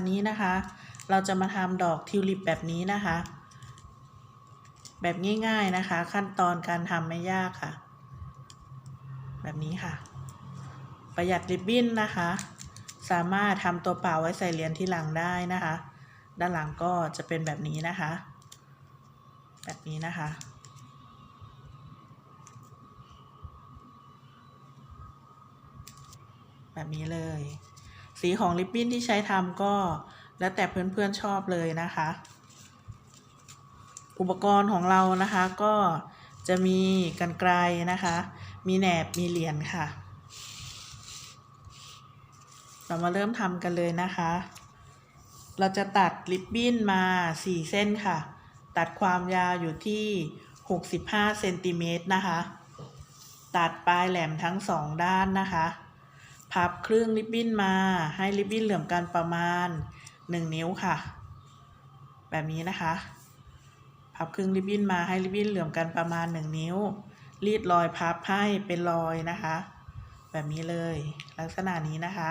วันนี้นะคะ เราจะมาทำดอกทิวลิปแบบนี้นะคะ แบบง่ายๆนะคะ ขั้นตอนการทำไม่ยากค่ะ แบบนี้ค่ะ ประหยัดริบบิ้นนะคะ สามารถทำตัวเปล่าไว้ใส่เหรียญที่หลังได้นะคะ ด้านหลังก็จะเป็นแบบนี้นะคะ แบบนี้นะคะแบบนี้เลย สีของริบบิ้นที่ใช้ทำก็แล้วแต่เพื่อนๆชอบเลยนะคะ อุปกรณ์ของเรานะคะก็จะมีกันไกลนะคะ มีแหนบมีเหรียญค่ะ เรามาเริ่มทำกันเลยนะคะ เราจะตัดริบบิ้นมา 4 เส้นค่ะ ตัดความยาวอยู่ที่ 65เซนติเมตรนะคะ ตัดปลายแหลมทั้งสองด้านนะคะ พับครึ่งริบบิ้นมาให้ริบบิ้นเหลื่อมกันประมาณ 1 นิ้วค่ะ แบบนี้นะคะ พับครึ่งริบบิ้นมาให้ริบบิ้นเหลื่อมกันประมาณ 1 นิ้ว รีดรอยพับให้เป็นรอยนะคะ แบบนี้เลยลักษณะนี้นะคะ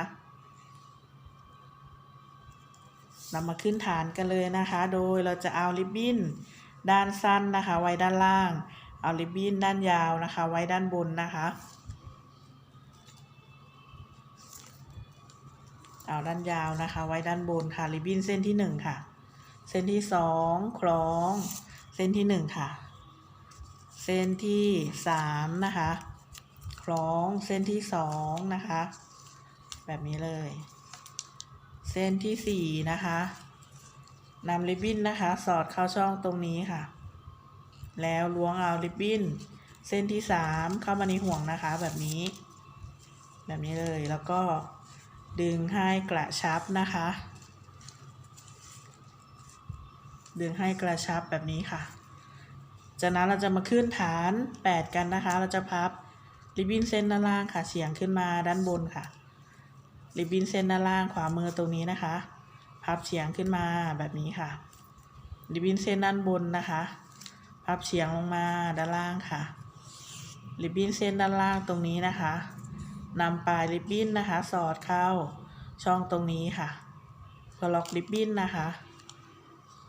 เรามาขึ้นฐานกันเลยนะคะ โดยเราจะเอาริบบิ้นด้านสั้นนะคะ ไว้ด้านล่าง เอาริบบิ้นด้านยาวนะคะ ไว้ด้านบนนะคะ เอาด้านยาวนะคะ ไว้ด้านบนค่ะริบบิ้นเส้นที่หนึ่งค่ะ เส้นที่สองคล้อง เส้นที่หนึ่งค่ะ เส้นที่สามนะคะ คล้องเส้นที่สองนะคะ แบบนี้เลย เส้นที่สี่นะคะนำริบบิ้นนะคะ สอดเข้าช่องตรงนี้ค่ะ แล้วล้วงเอาริบบิ้นเส้นที่สามเข้ามาในห่วงนะคะ แบบนี้ แบบนี้เลยแล้วก็ ดึงให้กระชับนะคะ ดึงให้กระชับแบบนี้ค่ะ จากนั้นเราจะมาขึ้นฐาน 8 กันนะคะ เราจะพับริบบิ้นเส้นด้านล่างค่ะเฉียงขึ้นมาด้านบนค่ะ ริบบิ้นเส้นด้านล่างขวามือตรงนี้นะคะ พับเฉียงขึ้นมาแบบนี้ค่ะ ริบบิ้นเส้นด้านบนนะคะ พับเฉียงลงมาด้านล่างค่ะ ริบบิ้นเส้นด้านล่างตรงนี้นะคะ นำปลายริบบิ้นนะคะ สอดเข้าช่องตรงนี้ค่ะก็ล็อกริบบิ้นนะคะ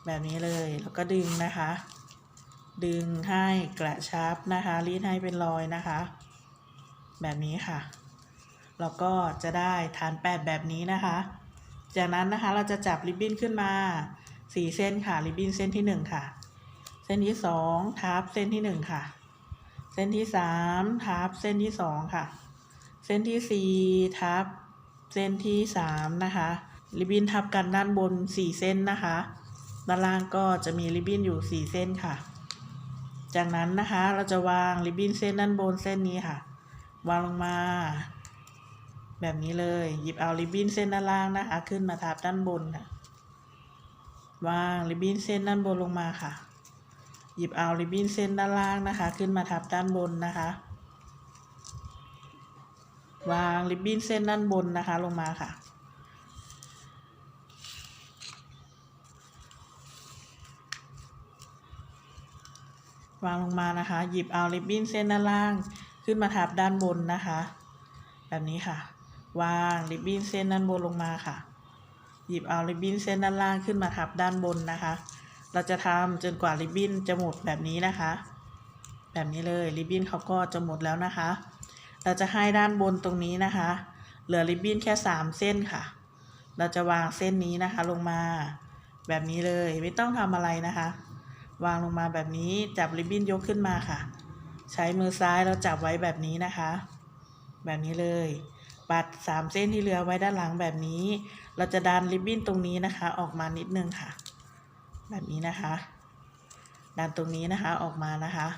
แบบนี้เลยแล้วก็ดึงนะคะ ดึงให้กระชับนะคะรีดให้เป็นรอยนะคะ แบบนี้ค่ะแล้วก็จะได้ฐานแปดแบบนี้นะคะ จากนั้นนะคะเราจะจับริบบิ้นขึ้นมาสี่เส้นค่ะริบบิ้นเส้นที่หนึ่งค่ะ เส้นที่สองทับเส้นที่หนึ่งค่ะ เส้นที่สามทับเส้นที่สองค่ะ เส้นที่สี่ทับเส้นที่สามนะคะ ริบบิ้นทับกันด้านบนสี่เส้นนะคะ ด้านล่างก็จะมีริบบิ้นอยู่สี่เส้นค่ะ จากนั้นนะคะเราจะวางริบบิ้นเส้นด้านบนเส้นนี้ค่ะ วางลงมา แบบนี้เลยหยิบเอาริบบิ้นเส้นด้านล่างนะคะ ขึ้นมาทับด้านบนค่ะวางริบบิ้นเส้นด้านบนลงมาค่ะ หยิบเอาริบบิ้นเส้นด้านล่างนะคะ ขึ้นมาทับด้านบนนะคะ วางริบบิ้นเส้นด้านบนนะคะลงมาค่ะ วางลงมานะคะ หยิบเอาริบบิ้นเส้นด้านล่างขึ้นมาทับด้านบนนะคะ แบบนี้ค่ะ วางริบบิ้นเส้นด้านบนลงมาค่ะ หยิบเอาริบบิ้นเส้นด้านล่างขึ้นมาทับด้านบนนะคะ เราจะทำจนกว่าริบบิ้นจะหมดแบบนี้นะคะ แบบนี้เลยริบบิ้นเขาก็จะหมดแล้วนะคะ เราจะให้ด้านบนตรงนี้นะคะ เหลือริบบิ้นแค่สามเส้นค่ะ เราจะวางเส้นนี้นะคะลงมาแบบนี้เลยไม่ต้องทำอะไรนะคะ วางลงมาแบบนี้จับริบบิ้นยกขึ้นมาค่ะ ใช้มือซ้ายเราจับไว้แบบนี้นะคะ แบบนี้เลย ปัดสามเส้นที่เหลือไว้ด้านหลังแบบนี้ เราจะดันริบบิ้นตรงนี้นะคะ ออกมานิดนึงค่ะ แบบนี้นะคะ ดันตรงนี้นะคะออกมานะคะ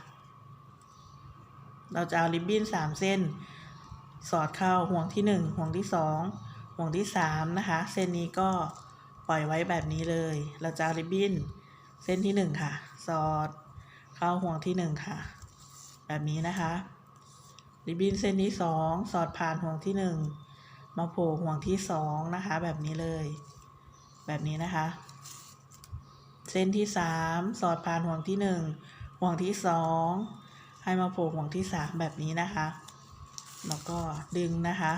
เราจะเอาริบบิ้นสามเส้น สอดเข้าห่วงที่หนึ่งห่วงที่สองห่วงที่สามนะคะ เส้นนี้ก็ปล่อยไว้แบบนี้เลย เราจะเอาริบบิ้นเส้นที่หนึ่งค่ะ สอดเข้าห่วงที่หนึ่งค่ะ แบบนี้นะคะ ริบบิ้นเส้นที่สองสอดผ่านห่วงที่หนึ่งมาโผล่ห่วงที่สองนะคะ แบบนี้เลย แบบนี้นะคะ เส้นที่สามสอดผ่านห่วงที่หนึ่งห่วงที่สอง ให้มาโผล่ห่วงที่สามแบบนี้นะคะ แล้วก็ดึงนะคะ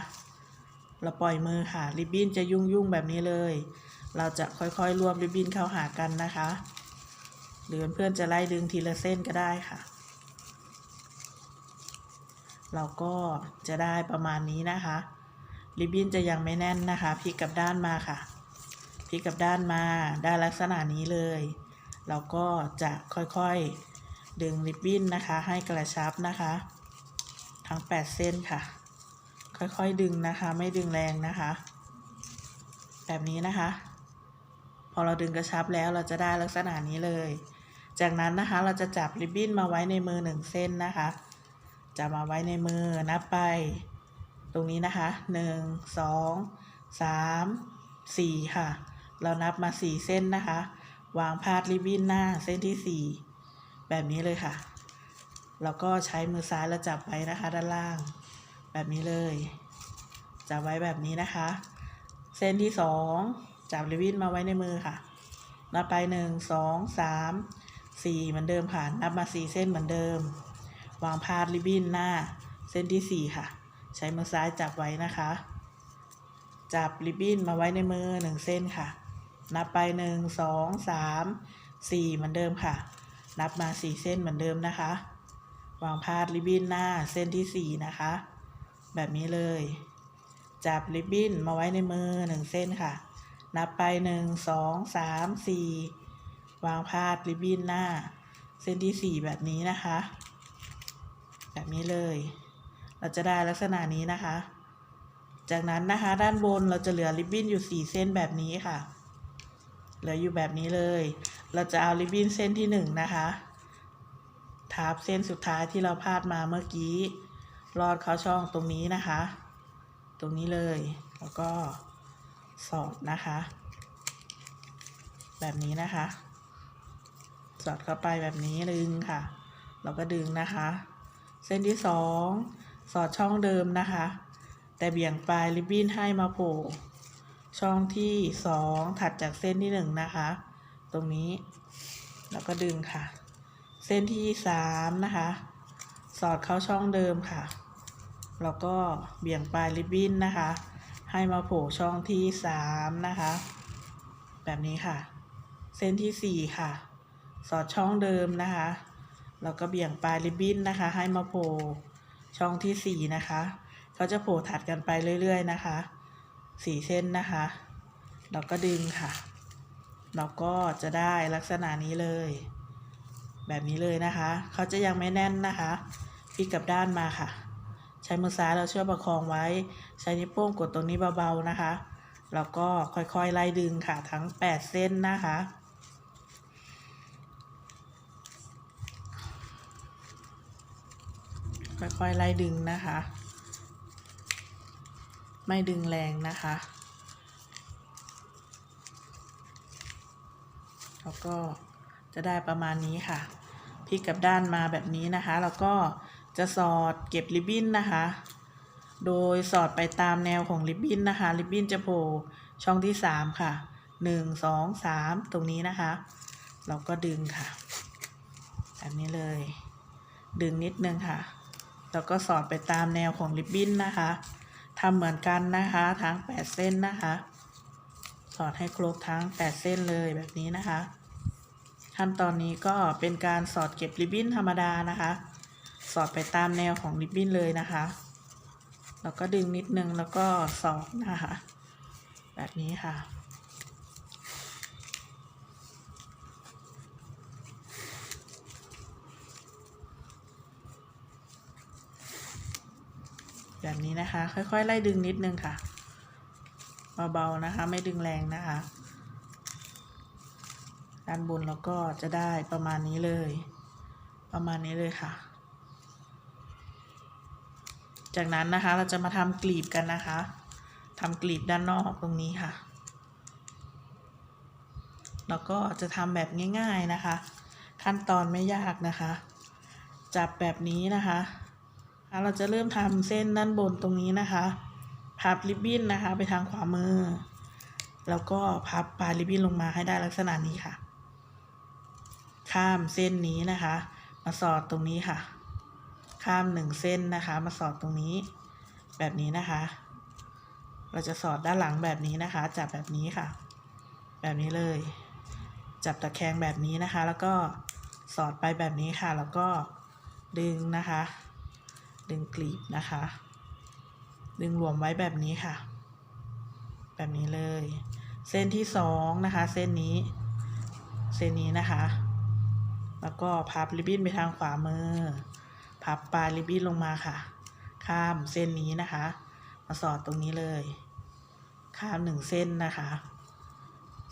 เราปล่อยมือค่ะ ริบบิ้นจะยุ่งยุ่งแบบนี้เลย เราจะค่อยๆรวมริบบิ้นเข้าหากันนะคะ หรือเพื่อนๆจะไล่ดึงทีละเส้นก็ได้ค่ะ เราก็จะได้ประมาณนี้นะคะ ริบบิ้นจะยังไม่แน่นนะคะพลิกกลับด้านมาค่ะพลิกกลับด้านมาได้ลักษณะนี้เลย เราก็จะค่อยๆ ดึงริบบิ้นนะคะ ให้กระชับนะคะ ทั้ง 8 เส้นค่ะ ค่อยๆดึงนะคะ ไม่ดึงแรงนะคะ แบบนี้นะคะ พอเราดึงกระชับแล้วเราจะได้ลักษณะนี้เลย จากนั้นนะคะเราจะจับริบบิ้นมาไว้ในมือหนึ่งเส้นนะคะจะมาไว้ในมือนับไป ตรงนี้นะคะหนึ่งสองสามสี่ค่ะ เรานับมาสี่เส้นนะคะ วางพาดริบบิ้นหน้าเส้นที่สี่ แบบนี้เลยค่ะ แล้วก็ใช้มือซ้ายแล้วจับไว้นะคะ ด้านล่าง แบบนี้เลย จับไว้แบบนี้นะคะ เส้นที่สองจับริบบิ้นมาไว้ในมือค่ะ นับไปหนึ่งสองสามสี่เหมือนเดิมค่ะ นับมาสี่เส้นเหมือนเดิม วางพาดริบบิ้นหน้า เส้นที่สี่ค่ะ ใช้มือซ้ายจับไว้นะคะ จับริบบิ้นมาไว้ในมือหนึ่งเส้นค่ะ นับไปหนึ่งสองสามสี่เหมือนเดิมค่ะ นับมาสี่เส้นเหมือนเดิมนะคะ วางพาดริบบิ้นหน้าเส้นที่สี่นะคะ แบบนี้เลย จับริบบิ้นมาไว้ในมือหนึ่งเส้นค่ะ นับไปหนึ่งสองสามสี่วางพาดริบบิ้นหน้า เส้นที่สี่แบบนี้นะคะ แบบนี้เลย เราจะได้ลักษณะนี้นะคะ จากนั้นนะคะด้านบนเราจะเหลือริบบิ้นอยู่สี่เส้นแบบนี้ค่ะ เหลืออยู่แบบนี้เลย เราจะเอาริบบิ้นเส้นที่หนึ่งนะคะทับเส้นสุดท้ายที่เราพาดมาเมื่อกี้ลอดเข้าช่องตรงนี้นะคะ ตรงนี้เลยแล้วก็สอดนะคะ แบบนี้นะคะ สอดเข้าไปแบบนี้ดึงค่ะ เราก็ดึงนะคะ เส้นที่สองสอดช่องเดิมนะคะ แต่เบี่ยงปลายริบบิ้นให้มาโผล่ ช่องที่สองถัดจากเส้นที่หนึ่งนะคะ ตรงนี้ แล้วก็ดึงค่ะ เส้นที่สามนะคะ สอดเข้าช่องเดิมค่ะ แล้วก็เบี่ยงปลายริบบิ้นนะคะ ให้มาโผล่ช่องที่สามนะคะ แบบนี้ค่ะ เส้นที่สี่ค่ะ สอดช่องเดิมนะคะแล้วก็เบี่ยงปลายริบบิ้นนะคะ ให้มาโผล่ช่องที่สี่นะคะ เขาจะโผล่ถัดกันไปเรื่อย ๆ นะคะ สี่เส้นนะคะ เราก็ดึงค่ะ เราก็จะได้ลักษณะนี้เลย แบบนี้เลยนะคะ เขาจะยังไม่แน่นนะคะพลิกกลับด้านมาค่ะ ใช้มือซ้ายเราเชือประคองไว้ ใช้นิ้วโป้งกดตรงนี้เบาๆนะคะแล้วก็ค่อยๆไล่ดึงค่ะทั้ง 8 เส้นนะคะ ค่อยๆไล่ดึงนะคะ ไม่ดึงแรงนะคะ แล้วก็จะได้ประมาณนี้ค่ะพลิกกลับด้านมาแบบนี้นะคะ แล้วก็จะสอดเก็บริบบิ้นนะคะ โดยสอดไปตามแนวของริบบิ้นนะคะ ริบบิ้นจะโผล่ช่องที่สามค่ะหนึ่งสองสามตรงนี้นะคะ เราก็ดึงค่ะ แบบนี้เลย ดึงนิดนึงค่ะ แล้วก็สอดไปตามแนวของริบบิ้นนะคะ ทำเหมือนกันนะคะทั้ง8เส้นนะคะสอดให้ครบทั้ง8เส้นเลยแบบนี้นะคะ ขั้นตอนนี้ก็เป็นการสอดเก็บริบบิ้นธรรมดานะคะ สอดไปตามแนวของริบบิ้นเลยนะคะแล้วก็ดึงนิดนึงแล้วก็สอดนะคะ แบบนี้ค่ะ แบบนี้นะคะ ค่อยๆ ไล่ดึงนิดนึงค่ะ เบาๆนะคะ ไม่ดึงแรงนะคะ ด้านบนเราก็จะได้ประมาณนี้เลย ประมาณนี้เลยค่ะ จากนั้นนะคะเราจะมาทำกลีบกันนะคะทำกลีบด้านนอกตรงนี้ค่ะ แล้วก็จะทำแบบง่าย ๆนะคะ ขั้นตอนไม่ยากนะคะ จับแบบนี้นะคะ เราจะเริ่มทำเส้นด้านบนตรงนี้นะคะพับริบบิ้นนะคะ ไปทางขวามือ แล้วก็พับปลายริบบิ้นลงมาให้ได้ลักษณะนี้ค่ะ ข้ามเส้นนี้นะคะ มาสอดตรงนี้ค่ะ ข้ามหนึ่งเส้นนะคะ มาสอดตรงนี้ แบบนี้นะคะ เราจะสอดด้านหลังแบบนี้นะคะ จับแบบนี้ค่ะ แบบนี้เลย จับตะแคงแบบนี้นะคะ แล้วก็สอดไปแบบนี้ค่ะ แล้วก็ดึงนะคะ ดึงกลีบนะคะ ดึงรวมไว้แบบนี้ค่ะ แบบนี้เลย เส้นที่สองนะคะ เส้นนี้ เส้นนี้นะคะ แล้วก็พับริบบิ้นไปทางขวามือ พับปลายริบบิ้นลงมาค่ะ ข้ามเส้นนี้นะคะ มาสอดตรงนี้เลย ข้ามหนึ่งเส้นนะคะ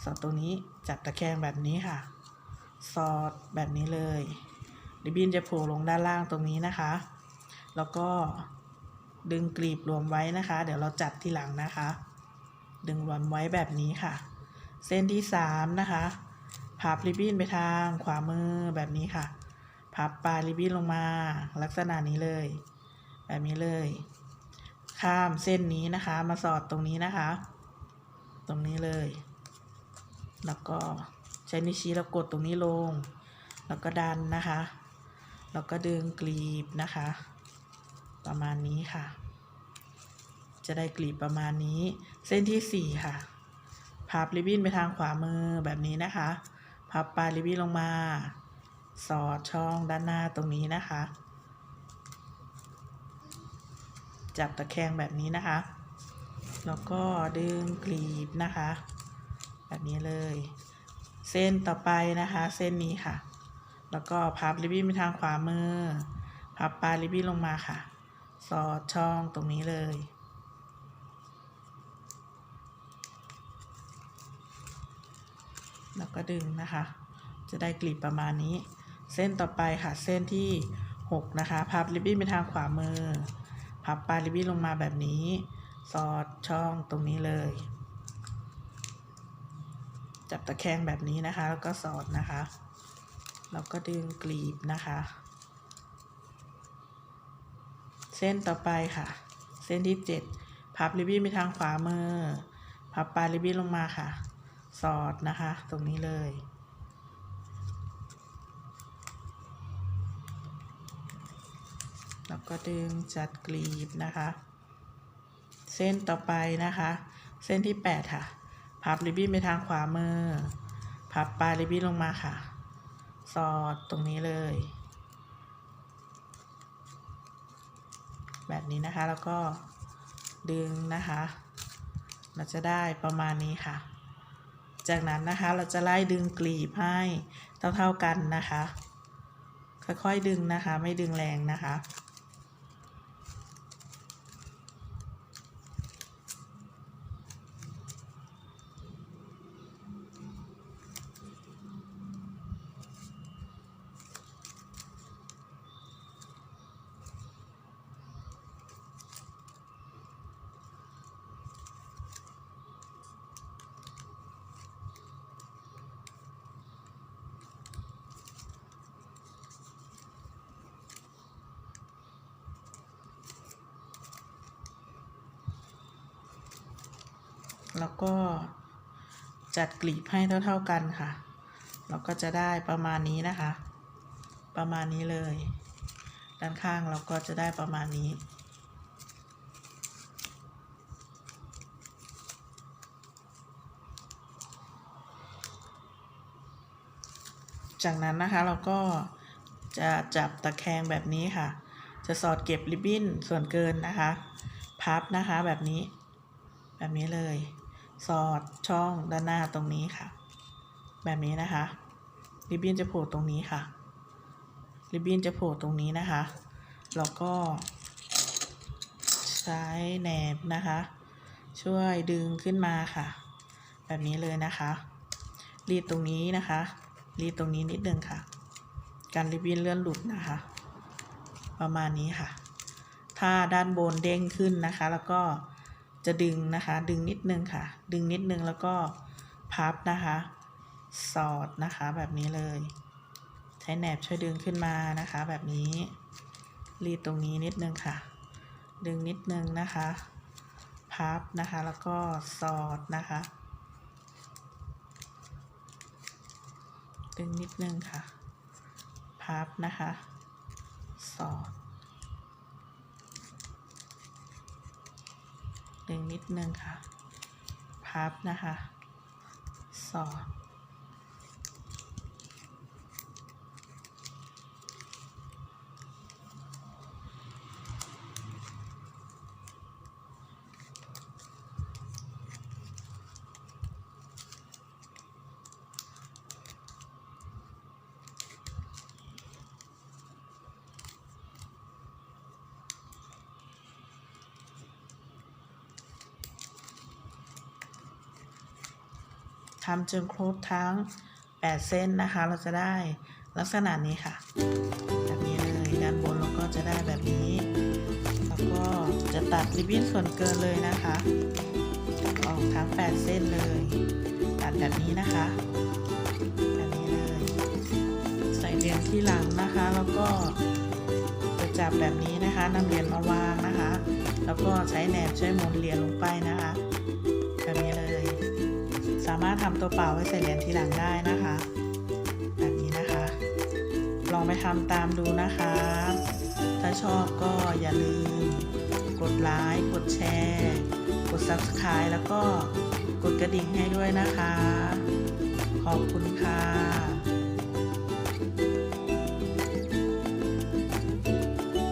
สอดตรงนี้จับตะแคงแบบนี้ค่ะ สอดแบบนี้เลยริบบิ้นจะโผล่ลงด้านล่างตรงนี้นะคะ แล้วก็ดึงกลีบรวมไว้นะคะ เดี๋ยวเราจัดทีหลังนะคะ ดึงรวมไว้แบบนี้ค่ะ เส้นที่สามนะคะพับริบบิ้นไปทางขวามือแบบนี้ค่ะ พับปลายริบบิ้นลงมา ลักษณะนี้เลย แบบนี้เลย ข้ามเส้นนี้นะคะ มาสอดตรงนี้นะคะ ตรงนี้เลย แล้วก็ใช้นิ้วชี้แล้วกดตรงนี้ลง แล้วก็ดันนะคะ แล้วก็ดึงกลีบนะคะ ประมาณนี้ค่ะ จะได้กลีบประมาณนี้ เส้นที่สี่ค่ะ พับริบบิ้นไปทางขวามือแบบนี้นะคะ พับปลายริบบิ้นลงมา สอดช่องด้านหน้าตรงนี้นะคะ จับตะแคงแบบนี้นะคะ แล้วก็ดึงกลีบนะคะ แบบนี้เลย เส้นต่อไปนะคะ เส้นนี้ค่ะแล้วก็พับริบบิ้นไปทางขวามือ พับปลายริบบิ้นลงมาค่ะ สอดช่องตรงนี้เลย แล้วก็ดึงนะคะ จะได้กลีบประมาณนี้ เส้นต่อไปค่ะเส้นที่ 6 นะคะ พับริบบิ้นไปทางขวามือ พับปลายริบบิ้นลงมาแบบนี้ สอดช่องตรงนี้เลย จับตะแคงแบบนี้นะคะ แล้วก็สอดนะคะ แล้วก็ดึงกลีบนะคะ เส้นต่อไปค่ะ เส้นที่ 7 พับริบบิ้นไปทางขวามือ พับปลายริบบิ้นลงมาค่ะ สอดนะคะ ตรงนี้เลย แล้วก็ดึงจัดกลีบนะคะ เส้นต่อไปนะคะ เส้นที่ 8 ค่ะ พับริบบิ้นไปทางขวามือ พับปลายริบบิ้นลงมาค่ะ สอดตรงนี้เลย แบบนี้นะคะ แล้วก็ดึงนะคะ เราจะได้ประมาณนี้ค่ะ จากนั้นนะคะเราจะไล่ดึงกลีบให้เท่าๆกันนะคะ ค่อยๆดึงนะคะ ไม่ดึงแรงนะคะ แล้วก็จัดกลีบให้เท่า ๆกันค่ะ เราก็จะได้ประมาณนี้นะคะ ประมาณนี้เลย ด้านข้างเราก็จะได้ประมาณนี้จากนั้นนะคะเราก็จะจับตะแคงแบบนี้ค่ะ จะสอดเก็บริบบิ้นส่วนเกินนะคะ พับนะคะแบบนี้ แบบนี้เลย สอดช่องด้านหน้าตรงนี้ค่ะ แบบนี้นะคะ ริบบิ้นจะโผล่ตรงนี้ค่ะ ริบบิ้นจะโผล่ตรงนี้นะคะ แล้วก็ ใช้แหนบนะคะ ช่วยดึงขึ้นมาค่ะ แบบนี้เลยนะคะ รีดตรงนี้นะคะ รีดตรงนี้นิดนึงค่ะ การริบบิ้นเลื่อนหลุดนะคะ ประมาณนี้ค่ะ ถ้าด้านบนเด้งขึ้นนะคะ แล้วก็ จะดึงนะคะ ดึงนิดนึงค่ะ ดึงนิดนึงแล้วก็พับนะคะ สอดนะคะแบบนี้เลย ใช้แหนบช่วยดึงขึ้นมานะคะ แบบนี้ รีดตรงนี้นิดนึงค่ะ ดึงนิดนึงนะคะ พับนะคะแล้วก็สอดนะคะ ดึงนิดนึงค่ะ พับนะคะ สอด ดึงนิดนึงค่ะ พับนะคะสสอด ทำจนครบทั้ง 8 เส้นนะคะ เราจะได้ลักษณะนี้ค่ะ แบบนี้เลยด้านบนเราก็จะได้แบบนี้ แล้วก็จะตัดริบบิ้นส่วนเกินเลยนะคะออกทั้ง 8 เส้นเลย ตัดแบบนี้นะคะ แบบนี้เลย ใส่เหรียญที่หลังนะคะ แล้วก็จะจับแบบนี้นะคะนำเหรียญมาวางนะคะ แล้วก็ใช้แหนบช่วยหมุนเหรียญลงไปนะคะ แบบนี้เลย สามารถทำตัวเปล่าไว้ใส่เหรียญทีหลังได้นะคะ แบบนี้นะคะ ลองไปทำตามดูนะคะ ถ้าชอบก็อย่าลืม กดไลค์กดแชร์ กด Subscribe แล้วก็กดกระดิ่งให้ด้วยนะคะ ขอบคุณค่ะ